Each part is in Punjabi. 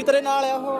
ਵਾਹਿਗੁਰੂ ਨਾਲ ਆ ਉਹ।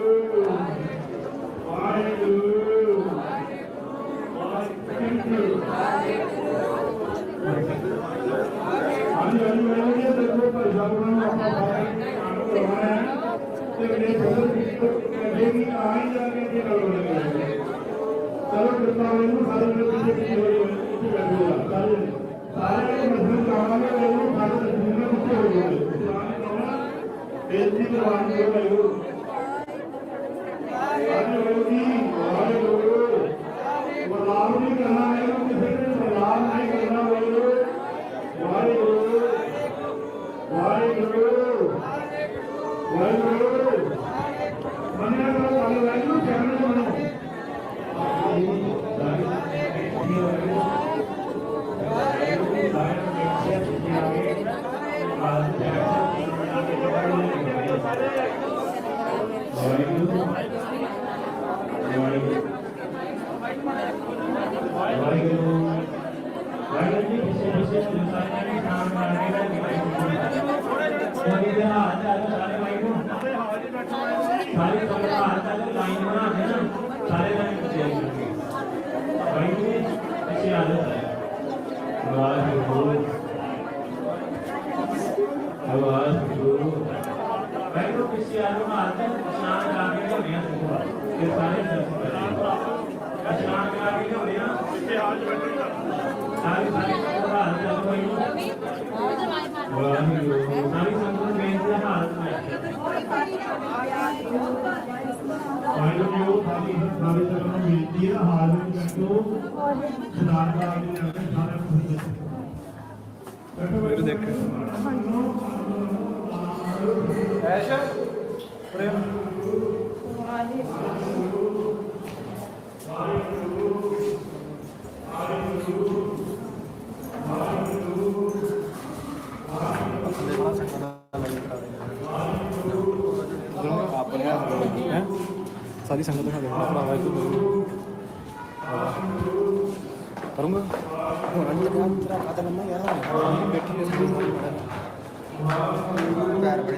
ਚਲੋ ਬਤਾਓ ਇਹਨੂੰ ਸਾਰੇ ਨੂੰ ਕਿੱਥੇ ਕੀ ਹੋਈ ਸਾਰੇ ਮਜ਼ਦੂਰ ਕਾਮਾਂ ਦੇ ਲੋਕ ਸਾਰੇ ਜੁਮਲੇ ਉੱਤੇ ਹੋ ਗਏ ਇਹ ਦੀ ਪ੍ਰਵਾਨ ਦੇ ਲੋਕ बेनती है हाल को खुदा सारा कुछ देख ऐशा प्रेम ਸਾਰੀ ਸੰਗਤ ਦਿਖਾ ਦੇਣਾ ਭਰਾ ਵਾਹਿਗੁਰੂ ਕਰੂੰਗਾ? ਹੋਰ ਅੰਨੀ ਦਾ ਤੇਰਾ ਖਾਤਾ ਨੰਬਰ ਯਾਰ ਬੈਠੇ ਨੇ ਸਾਰੇ ਪੈਰ ਬੜੇ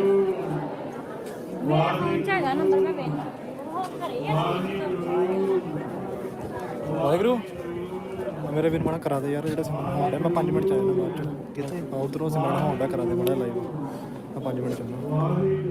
ਪਹੁੰਚਾ ਹੈਗਾ ਨੰਬਰ ਮੈਂ ਵੇਖ ਵਾਹਿਗੁਰੂ ਵਾਹਿਗੁਰੂ। ਮੇਰੇ ਵੀਰ ਮਣਾ ਕਰਾ ਦੇ ਯਾਰ ਜਿਹੜਾ ਸਮਾਨ ਹੋਣ ਮੈਂ 5 ਮਿੰਟ ਚ ਆ ਜਾਣਾ ਬਾਅਦ ਚ। ਕਿੱਥੇ? ਉਧਰੋਂ ਸਮਾਨ ਹੋਣ ਕਰਾ ਦੇ ਮੜਾ ਲਾਈਵ ਮੈਂ 5 ਮਿੰਟ ਚੱਲਣਾ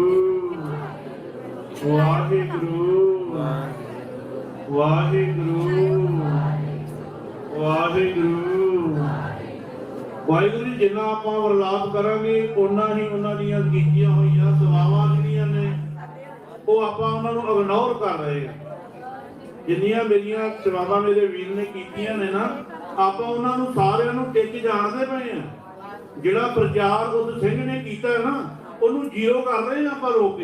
ਵਾਹਿਗੁਰੂ। ਵਾਹਿਗੁਰੂ। ਵਾਹਿਗੁਰੂ। ਵਾਹਿਗੁਰੂ ਜੀ, ਜਿੰਨਾ ਆਪਾਂ ਵਰਲਾਪ ਕਰਾਂਗੇ ਉਹਨਾਂ ਹੀ ਉਹਨਾਂ ਦੀਆਂ ਕੀਤੀਆਂ ਹੋਈਆਂ ਸੇਵਾਵਾਂ ਜਿਹੜੀਆਂ ਨੇ, ਉਹ ਆਪਾਂ ਉਹਨਾਂ ਨੂੰ ਇਗਨੋਰ ਕਰ ਰਹੇ ਹਾਂ। ਜਿੰਨੀਆਂ ਮੇਰੀਆਂ ਸੇਵਾਵਾਂ ਮੇਰੇ ਵੀਰ ਨੇ ਕੀਤੀਆਂ ਨੇ ਨਾ, ਆਪਾਂ ਉਹਨਾਂ ਨੂੰ ਸਾਰਿਆਂ ਨੂੰ ਟਿੱਚ ਜਾਣਦੇ ਪਏ ਆ ਜਿਹੜਾ ਪ੍ਰਚਾਰ ਉਸ ਸਿੰਘ ਨੇ ਕੀਤਾ ਨਾ, ਉਹਨੂੰ ਜ਼ੀਰੋ ਕਰ ਰਹੇ ਆ ਆਪਾਂ ਰੋਕ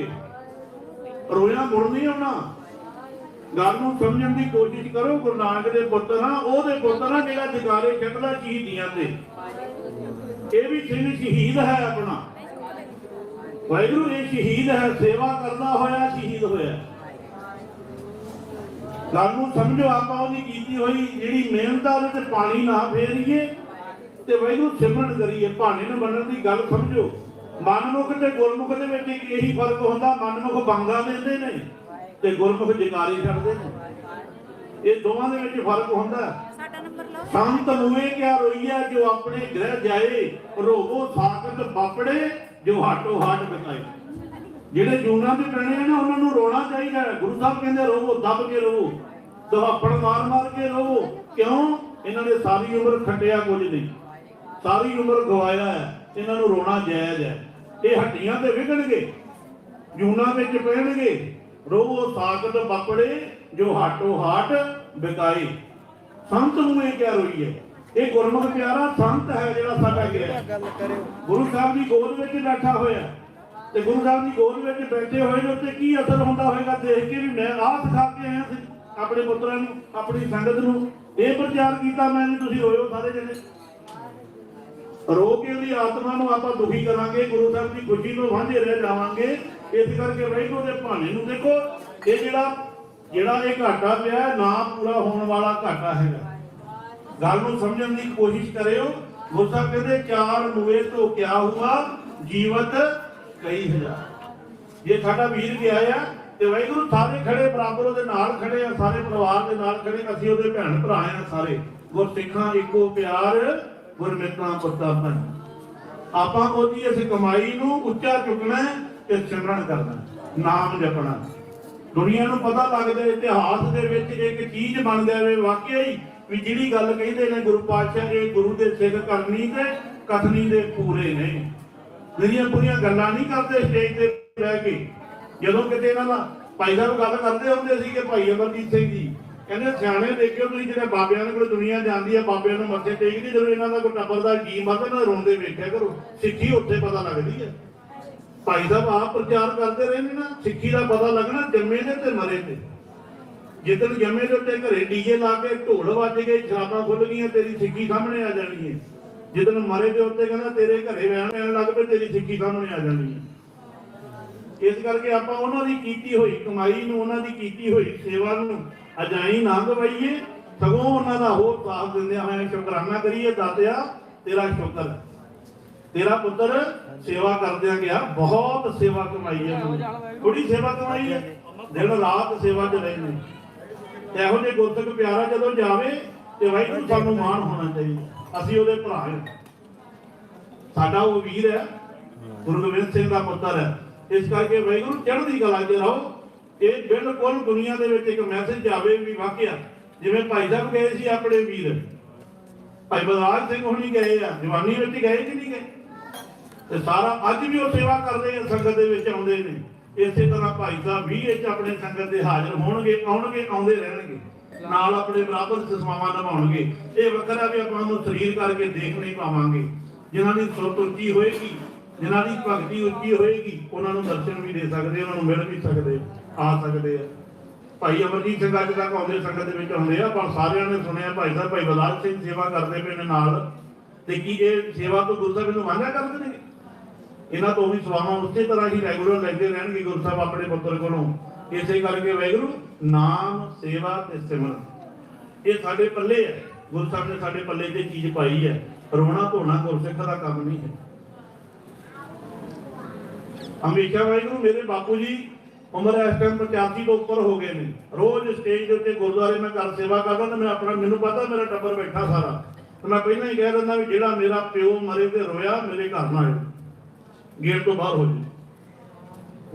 ਰੋਇਆ ਮੁੜ ਨਹੀਂ ਆਉਣਾ ਗੱਲ ਨੂੰ ਸਮਝਣ ਦੀ ਕੋਸ਼ਿਸ਼ ਕਰੋ, ਗੁਰੂ ਨਾਨਕ ਦੇ ਪੁੱਤਰ ਹਾਂ, ਉਹਦੇ ਪੁੱਤਰ ਆ ਜਿਹੜਾ ਜਗਾਰੇ ਛੱਡਦਾ ਸ਼ਹੀਦੀਆਂ ਤੇ। ਇਹ ਵੀ ਸਿੰਘ ਸ਼ਹੀਦ ਹੈ ਆਪਣਾ। ਵਾਹਿਗੁਰੂ, ਇਹ ਸ਼ਹੀਦ ਹੈ, ਸੇਵਾ ਕਰਦਾ ਹੋਇਆ, ਸ਼ਹੀਦ ਹੋਇਆ। ਗੱਲ ਨੂੰ ਸਮਝੋ, ਆਪਾਂ ਉਹਦੀ ਕੀਤੀ ਹੋਈ ਜਿਹੜੀ ਮਿਹਨਤ ਆ, ਉਹਦੇ ਤੇ ਪਾਣੀ ਨਾ ਫੇਰੀਏ ਤੇ ਵਾਹਿਗੁਰੂ ਸਿਮਰਨ ਕਰੀਏ, ਭਾਣੇ ਨੂੰ ਮੰਨਣ ਦੀ ਗੱਲ ਸਮਝੋ। ਮਨਮੁਖ ਤੇ ਗੁਰਮੁਖ ਦੇ ਵਿੱਚ ਇਹੀ ਫ਼ਰਕ ਹੁੰਦਾ ਮਨਮੁਖ ਬੰਗਾ ਦਿੰਦੇ ਨੇ ਤੇ ਗੁਰਮੁਖ ਜਕਾਰੇ ਛੱਡਦੇ ਨੇ। ਇਹ ਦੋਵਾਂ ਦੇ ਵਿੱਚ ਫ਼ਰਕ ਹੁੰਦਾ। ਹੈ ਸਾਡਾ ਨੰਬਰ ਲਓ। ਸੰਤ ਨੂਏ ਕਿਆ ਰੋਈਆ ਜੋ ਆਪਣੇ ਗ੍ਰਹਿ ਜਾਏ ਰੋਵੋ ਸਾਖਤ ਬਾਪੜੇ ਜੋ ਹਾਟੋ ਹਾਟ ਬਤਾਏ। ਜਿਹੜੇ ਜੂਨਾਂ ਦੇ ਪੈਣੇ ਆ ਨਾ ਉਹਨਾਂ ਨੂੰ ਰੋਣਾ ਚਾਹੀਦਾ ਹੈ। ਗੁਰੂ ਸਾਹਿਬ ਕਹਿੰਦੇ ਰੋਵੋ ਦੱਬ ਕੇ ਰੋਵੋ। ਦਹਾਪੜ ਮਾਰ ਮਾਰ ਕੇ ਰੋਵੋ। ਕਿਉਂ? ਇਹਨਾਂ ਨੇ ਸਾਰੀ ਉਮਰ ਖੱਟਿਆ ਕੁਝ ਨਹੀਂ। ਸਾਰੀ ਉਮਰ ਗਵਾਇਆ ਹੈ। ਇਹਨਾਂ ਨੂੰ ਰੋਣਾ ਜਾਇਜ਼ ਹੈ। ਇਹ ਹੱਡੀਆਂ ਤੇ ਵਿਗਣਗੇ ਜੂਨਾਂ ਵਿੱਚ ਪੈਣਗੇ। ਰੋਵੋ ਸਾਖਤ ਬਾਪੜੇ ਜੋ ਹਾਟੋ ਹਾਟ ਬਿਕਾਏ ਸੰਤ ਨੂੰ ਇਹ ਕਿਆ ਰੋਈ ਹੈ ਇਹ ਗੁਰਮੁਖ ਪਿਆਰਾ ਸੰਤ ਹੈ ਜਿਹੜਾ ਸਾਡਾ ਗਿਆ ਗੁਰੂ ਸਾਹਿਬ ਦੀ ਗੋਦ ਵਿੱਚ ਬੈਠਾ ਹੋਇਆ ਤੇ ਗੁਰੂ ਸਾਹਿਬ ਦੀ ਗੋਦ ਵਿੱਚ ਬੈਠੇ ਹੋਏ ਦੇ ਉੱਤੇ ਕੀ ਅਸਰ ਹੁੰਦਾ ਹੋਵੇਗਾ ਦੇਖ ਕੇ ਵੀ ਮੈਂ ਆਹ ਸਿਖਾ ਕੇ ਆਇਆ ਸੀ। ਆਪਣੇ ਪੁੱਤਰਾਂ ਨੂੰ ਆਪਣੀ ਸੰਗਤ ਨੂੰ ਇਹ ਪ੍ਰਚਾਰ ਕੀਤਾ ਮੈਂ ਤੁਸੀਂ ਰੋਇਓ ਸਾਰੇ ਜਣੇ। ਰੋ ਕੇ ਉਹਦੀ ਆਤਮਾ ਨੂੰ ਆਪਾਂ ਦੁਖੀ ਕਰਾਂਗੇ, ਗੁਰੂ ਸਾਹਿਬ ਦੀ ਖੁਸ਼ੀ ਤੋਂ ਵਾਂਝੇ ਰਹਿ ਜਾਵਾਂਗੇ। ਇਸ ਕਰਕੇ ਵੈਗੁਰੂ ਦੇ ਭਾਣੇ ਨੂੰ ਦੇਖੋ, ਇਹ ਜਿਹੜਾ ਜਿਹੜਾ ਇਹ ਘਾਟਾ ਪਿਆ, ਨਾ ਪੂਰਾ ਹੋਣ ਵਾਲਾ ਘਾਟਾ ਹੈਗਾ। ਗੱਲ ਨੂੰ ਸਮਝਣ ਦੀ ਕੋਸ਼ਿਸ਼ ਕਰਿਓ। ਗੁਰੂ ਸਾਹਿਬ ਕਹਿੰਦੇ, ਚਾਰ ਨੂਏ ਤੋਂ ਕਿਆ ਹੁਆ? ਜੀਵਤ ਕਈ ਹਜ਼ਾਰ ਜੇ ਸਾਡਾ ਵੀਰ ਗਿਆ ਆ, ਤੇ ਵਾਹਿਗੁਰੂ ਸਾਰੇ ਖੜੇ, ਬਰਾਬਰ ਉਹਦੇ ਨਾਲ ਖੜੇ ਆ, ਸਾਰੇ ਪਰਿਵਾਰ ਦੇ ਨਾਲ ਖੜੇ, ਅਸੀਂ ਉਹਦੇ ਭੈਣ ਭਰਾ ਆ ਸਾਰੇ। ਗੁਰਸਿੱਖਾਂ, ਇੱਕੋ ਪਿਆਰ ਗੁਰਮਿੱਤਾਂ ਪੁੱਤਾਂ ਆਪਾਂ ਉਹਦੀ ਇਸ ਕਮਾਈ ਨੂੰ ਉੱਚਾ ਚੁੱਕਣਾ ਤੇ ਸਿਮਰਨ ਕਰਨਾ ਨਾਮ ਜਪਣਾ ਦੁਨੀਆ ਨੂੰ ਪਤਾ ਲੱਗਦਾ ਇਤਿਹਾਸ ਦੇ ਵਿੱਚ ਇੱਕ ਚੀਜ਼ ਬਣ ਜਾਵੇ ਵਾਕਿਆ ਹੀ, ਵੀ ਜਿਹੜੀ ਗੱਲ ਕਹਿੰਦੇ ਨੇ ਗੁਰੂ ਪਾਤਸ਼ਾਹ, ਇਹ ਗੁਰੂ ਦੇ ਸਿੱਖ ਕਰਨੀ ਤੇ ਕਥਨੀ ਦੇ ਪੂਰੇ ਨੇ ਜਿਹੜੀਆਂ ਪੂਰੀਆਂ ਗੱਲਾਂ ਨਹੀਂ ਕਰਦੇ ਸਟੇਜ ਤੇ ਬਹਿ ਕੇ। ਜਦੋਂ ਕਿਤੇ ਇਹਨਾਂ ਦਾ ਭਾਈ ਸਾਹਿਬ ਗੱਲ ਕਰਦੇ ਹੁੰਦੇ ਸੀ ਕਿ ਭਾਈ ਅਮਰਜੀਤ ਸਿੰਘ ਜੀ ਕਹਿੰਦੇ ਸਿਆਣੇ ਦੇਖਿਓ ਤੁਸੀਂ ਜਿਹੜੇ ਬਾਬਿਆਂ ਦੇ ਕੋਲ ਦੁਨੀਆ ਜਾਂਦੀ ਆ, ਬਾਬਿਆਂ ਨੂੰ ਮੱਥੇ ਟੇਕਦੀ, ਜਦੋਂ ਇਹਨਾਂ ਦਾ ਕੋਈ ਟੱਬਰ ਦਾ ਜੀ ਮਰਦਾ ਨਾ ਰੋਂਦੇ ਵੇਖਿਆ ਕਰੋ। ਸਿੱਖੀ ਉੱਥੇ ਪਤਾ ਲੱਗਦੀ ਹੈ ਭਾਈ ਸਾਹਿਬ, ਆਪ ਪ੍ਰਚਾਰ ਕਰਦੇ ਰਹੇ ਨੇ ਨਾ ਸਿੱਖੀ ਦਾ ਪਤਾ ਲੱਗਣਾ ਜੰਮੇ ਦੇ ਤੇ ਮਰੇ ਤੇ। ਜਿੱਦਣ ਜੰਮੇ ਦੇ ਉੱਤੇ ਘਰੇ ਡੀਜੇ ਲਾ ਕੇ ਢੋਲ ਵੱਜ ਗਏ, ਸ਼ਰਾਬਾਂ ਖੁੱਲ ਗਈਆਂ, ਤੇਰੀ ਸਿੱਖੀ ਸਾਹਮਣੇ ਆ ਜਾਣੀ ਹੈ ਜਿੱਦਣ ਮਰੇ ਦੇ ਉੱਤੇ ਕਹਿੰਦਾ, ਤੇਰੇ ਘਰੇ ਵਹਿਣ ਪੈਣ ਲੱਗ ਪਏ, ਤੇਰੀ ਸਿੱਖੀ ਸਾਹਮਣੇ ਆ ਜਾਣੀ ਹੈ ਇਸ ਕਰਕੇ ਆਪਾਂ ਉਹਨਾਂ ਦੀ ਕੀਤੀ ਹੋਈ, ਕਮਾਈ ਨੂੰ ਉਹਨਾਂ ਦੀ ਕੀਤੀ ਹੋਈ ਸੇਵਾ ਨੂੰ ਅਜਾਈ ਨਾ ਗਵਾਈਏ, ਸਗੋਂ ਉਹਨਾਂ ਦਾ ਹੋਰ ਸਾਥ ਦਿੰਦੇ ਹੋਏ ਸ਼ੁਕਰਾਨਾ ਕਰੀਏ ਦਾਤਿਆ, ਤੇਰਾ ਸ਼ੁਕਰ। ਤੇਰਾ ਪੁੱਤਰ ਸੇਵਾ ਕਰਦਿਆਂ ਗਿਆ, ਬਹੁਤ ਸੇਵਾ ਕਮਾਈ ਹੈ ਥੋੜੀ ਸੇਵਾ ਕਮਾਈ ਹੈ, ਦਿਨ ਰਾਤ ਸੇਵਾ 'ਚ ਰਹੇ ਨੇ ਇਹੋ ਜਿਹੇ ਗੁਰਸਿੱਖ ਪਿਆਰਾ ਜਦੋਂ ਜਾਵੇ ਤੇ ਵਾਹਿਗੁਰੂ ਸਾਨੂੰ ਮਾਣ ਹੋਣਾ ਚਾਹੀਦਾ। ਅਸੀਂ ਉਹਦੇ ਭਰਾ ਹਾਂ। ਸਾਡਾ ਉਹ ਵੀਰ ਹੈ, ਗੁਰੂ ਗੋਬਿੰਦ ਸਿੰਘ ਦਾ ਪੁੱਤਰ ਹੈ। ਇਸ ਕਰਕੇ ਵਾਹਿਗੁਰੂ ਚੜ੍ਹਦੀ ਕਲਾ 'ਚ ਰਹੋ। ਇਹ ਬਿਲਕੁਲ ਦੁਨੀਆ ਦੇ ਵਿੱਚ ਇੱਕ ਮੈਸੇਜ ਜਾਵੇ ਵੀ ਵਾਕਿਆ, ਜਿਵੇਂ ਭਾਈ ਸਾਹਿਬ ਗਏ ਸੀ ਆਪਣੇ ਵੀਰ। ਭਾਈ ਬਲਰਾਜ ਸਿੰਘ ਹੁਣੀ ਗਏ ਆ, ਜਵਾਨੀ ਵਿੱਚ ਗਏ ਕਿ ਨਹੀਂ ਗਏ? ਤੇ ਸਾਰਾ ਅੱਜ ਵੀ ਉਹ ਸੇਵਾ ਕਰਦੇ ਆ, ਸੰਗਤ ਦੇ ਵਿੱਚ ਆਉਂਦੇ ਨੇ। ਇਸੇ ਤਰ੍ਹਾਂ ਭਾਈ ਸਾਹਿਬ ਵੀ ਇਹ ਆਪਣੇ ਸੰਗਤ ਦੇ ਹਾਜ਼ਰ ਹੋਣਗੇ, ਆਉਣਗੇ, ਆਉਂਦੇ ਰਹਿਣਗੇ। ਨਾਲ ਆਪਣੇ ਬਰਾਬਰ ਸਮਾਵਾਂ ਨਿਭਾਉਣਗੇ। ਇਹ ਵੱਖਰਾ ਵੀ ਆਪਾਂ ਨੂੰ ਸਰੀਰ ਕਰਕੇ ਦੇਖ ਨਹੀਂ ਪਾਵਾਂਗੇ। ਜਿਨ੍ਹਾਂ ਦੀ ਸੁਰਤ ਉੱਚੀ ਹੋਏਗੀ, ਜਿਨ੍ਹਾਂ ਦੀ ਭਗਤੀ ਉੱਚੀ ਹੋਏਗੀ, ਉਹਨਾਂ ਨੂੰ ਦਰਸ਼ਨ ਵੀ ਦੇ ਸਕਦੇ ਉਹਨਾਂ ਨੂੰ ਮਿਲ ਵੀ ਸਕਦੇ ਆ ਸਕਦੇ ਆ। ਭਾਈ ਅਮਰਜੀਤ ਸਿੰਘ ਅੱਜ ਤੱਕ ਆਉਂਦੇ ਸੰਗਤ ਦੇ ਵਿੱਚ ਆਉਂਦੇ ਆ ਪਰ ਸਾਰਿਆਂ ਨੇ ਸੁਣਿਆ, ਭਾਈ ਸਾਹਿਬ, ਭਾਈ ਬਲਾਲ ਸਿੰਘ ਸੇਵਾ ਕਰਦੇ ਪਏ ਨੇ ਨਾਲ। ਤੇ ਕੀ ਇਹ ਸੇਵਾ ਤੋਂ ਗੁਰੂ ਸਾਹਿਬ ਨੂੰ ਮੰਨਿਆ ਕਰਦੇ ਨੇ? ਇਹਨਾਂ ਤੋਂ ਵੀ ਸਵਾਹਾਂ ਉਸੇ ਤਰ੍ਹਾਂ ਹੀ ਰੈਗੂਲਰ ਲੈਂਦੇ ਰਹਿਣਗੇ ਗੁਰੂ ਸਾਹਿਬ ਆਪਣੇ ਪੁੱਤਰ ਕੋਲੋਂ। ਇਸੇ ਕਰਕੇ ਵੈਗੁਰੂ ਨਾਮ, ਸੇਵਾ ਤੇ ਸਿਮਰਨ। ਇਹ ਸਾਡੇ ਪੱਲੇ ਹੈ। ਗੁਰੂ ਸਾਹਿਬ ਨੇ ਸਾਡੇ ਪੱਲੇ ਤੇ ਚੀਜ਼ ਪਾਈ ਹੈ। ਰੋਣਾ ਧੋਣਾ ਗੁਰਸਿੱਖ ਦਾ ਕੰਮ ਨਹੀਂ ਹੈ। ਹਮੇਸ਼ਾ ਵਾਹਿਗੁਰੂ, ਮੇਰੇ ਬਾਪੂ ਜੀ ਉਮਰ ਇਸ ਟਾਈਮ 85 ਤੋਂ ਉੱਪਰ ਹੋ ਗਏ ਨੇ। ਰੋਜ਼ ਸਟੇਜ ਦੇ ਉੱਤੇ ਗੁਰਦੁਆਰੇ ਮੈਂ ਘਰ ਸੇਵਾ ਕਰਦਾ ਤੇ ਮੈਂ ਆਪਣਾ ਮੈਨੂੰ ਪਤਾ ਮੇਰਾ ਟੱਬਰ ਬੈਠਾ ਸਾਰਾ। ਤੇ ਮੈਂ ਪਹਿਲਾਂ ਹੀ ਕਹਿ ਦਿੰਦਾ ਵੀ ਜਿਹੜਾ ਮੇਰਾ ਪਿਓ ਮਰੇ ਤੇ ਰੋਇਆ, ਮੇਰੇ ਘਰ ਨਾ ਆਇਓ। ਗੇਟ ਤੋਂ ਬਾਹਰ ਹੋ ਜੀ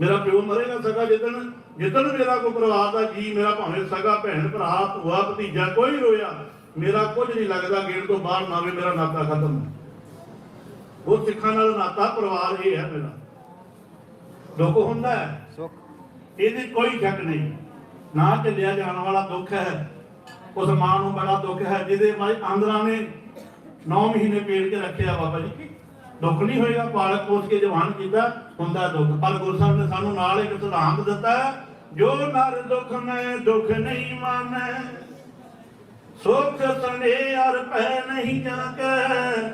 ਮੇਰਾ ਪਿਓ ਮਰੇਗਾ ਸਗਾ, ਜਿੱਦਣ ਜਿੱਦਣ ਮੇਰਾ ਕੋਈ ਪਰਿਵਾਰ ਦਾ ਜੀ, ਮੇਰਾ ਭਾਵੇਂ ਸਗਾ ਭੈਣ, ਭਰਾ, ਭੂਆ, ਭਤੀਜਾ ਕੋਈ ਰੋਇਆ, ਮੇਰਾ ਕੁਝ ਨਹੀਂ ਲੱਗਦਾ, ਗੇਟ ਤੋਂ ਬਾਹਰ ਨਾ ਆਵੇ, ਮੇਰਾ ਨਾਤਾ ਖਤਮ। ਉਹ ਸਿੱਖਾਂ ਨਾਲ ਨਾਤਾ ਪਰਿਵਾਰ ਇਹ ਹੈ ਮੇਰਾ। ਦੁੱਖ ਹੁੰਦਾ ਹੈ। ਇਹਦੇ ਕੋਈ ਸ਼ੱਕ ਨਹੀਂ। ਨਾ ਚੱਲਿਆ ਜਾਣ ਵਾਲਾ ਦੁੱਖ ਹੈ। ਉਸ ਮਾਂ ਨੂੰ ਬੜਾ ਦੁੱਖ ਹੈ, ਜਿਹਦੇ ਮਾਈ ਆਂਦਰਾਂ ਨੇ 9 ਮਹੀਨੇ ਪੇਟ 'ਚ ਰੱਖਿਆ ਬਾਬਾ ਜੀ। ਦੁੱਖ ਨਹੀਂ ਹੋਏਗਾ ਪਾਲਕ ਪੋਸ ਕੇ ਜਵਾਨ ਕੀਤਾ, ਹੁੰਦਾ ਦੁੱਖ। ਪਰ ਗੁਰੂ ਨੇ ਸਾਨੂੰ ਨਾਲ ਇੱਕ ਸਿਧਾਂਤ ਦਿੱਤਾ ਜੋ ਨਰ ਦੁੱਖ ਮੈਂ ਦੁੱਖ ਨਹੀਂ ਮਾਨੈ, ਸੁਖ ਸਨੇ ਅਰ ਪੈ ਨਹੀਂ ਜਾਕੇ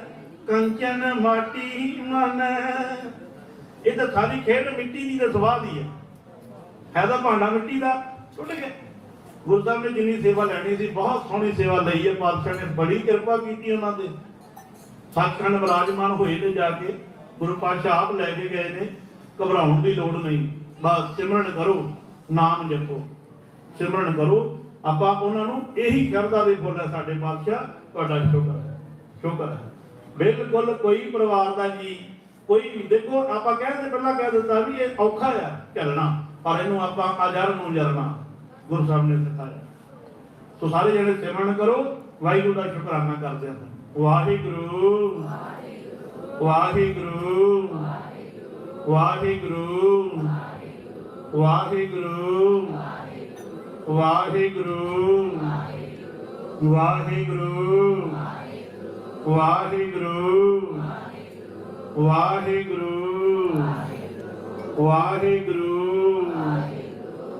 ਕੰਚਨ ਮਾਟੀ ਮਾਨੈ। ਇਹ ਤਾਂ ਸਾਰੀ ਖੇਡ ਮਿੱਟੀ ਦੀ ਤੇ ਸਵਾਹ ਦੀ ਹੈ। ਹੈ ਤਾਂ ਭਾਂਡਾ ਮਿੱਟੀ ਦਾ, ਟੁੱਟ ਗਿਆ। ਗੁਰੂ ਸਾਹਿਬ ਨੇ ਜਿੰਨੀ ਸੇਵਾ ਲੈਣੀ ਸੀ, ਬਹੁਤ ਸੋਹਣੀ ਸੇਵਾ ਲਈ ਹੈ। ਪਾਤਸ਼ਾਹ ਨੇ ਬੜੀ ਕਿਰਪਾ ਕੀਤੀ ਉਹਨਾਂ ਦੇ ਸੱਚਖੰਡ ਵਿਰਾਜਮਾਨ ਹੋਏ ਤੇ ਜਾ ਕੇ ਗੁਰੂ ਪਾਤਸ਼ਾਹ ਆਪ ਲੈ ਕੇ ਗਏ ਨੇ। ਘਬਰਾਉਣ ਦੀ ਲੋੜ ਨਹੀਂ। ਬਸ ਸਿਮਰਨ ਕਰੋ, ਨਾਮ ਜਪੋ। ਸਿਮਰਨ ਕਰੋ। ਆਪਾਂ ਉਹਨਾਂ ਨੂੰ ਇਹੀ ਸ਼ਰਧਾ ਦੇ ਫੁੱਲ ਹੈ ਸਾਡੇ ਪਾਤਸ਼ਾਹ। ਤੁਹਾਡਾ ਸ਼ੁਕਰ ਹੈ। ਸ਼ੁਕਰ ਹੈ। ਬਿਲਕੁਲ ਕੋਈ ਪਰਿਵਾਰ ਦਾ ਜੀ, ਕੋਈ ਵੀ। ਦੇਖੋ, ਆਪਾਂ ਕਹਿੰਦੇ ਪਹਿਲਾਂ ਕਹਿ ਦਿੱਤਾ ਵੀ ਇਹ ਔਖਾ ਆ ਚੱਲਣਾ ਪਰ ਇਹਨੂੰ ਆਪਾਂ ਅਜਰ ਨੂੰ ਜਰਨਾ ਗੁਰੂ ਸਾਹਿਬ ਨੇ ਸਿਖਾਇਆ ਸੋ ਸਾਰੇ ਜਣੇ ਸਿਮਰਨ ਕਰੋ ਵਾਹਿਗੁਰੂ ਦਾ ਸ਼ੁਕਰਾਨਾ ਕਰਦੇ ਹਾਂ ਵਾਹਿਗੁਰੂ ਵਾਹਿਗੁਰੂ ਵਾਹਿਗੁਰੂ ਵਾਹਿਗੁਰੂ ਵਾਹਿਗੁਰੂ ਵਾਹਿਗੁਰੂ ਵਾਹਿਗੁਰੂ ਵਾਹਿਗੁਰੂ ਵਾਹਿਗੁਰੂ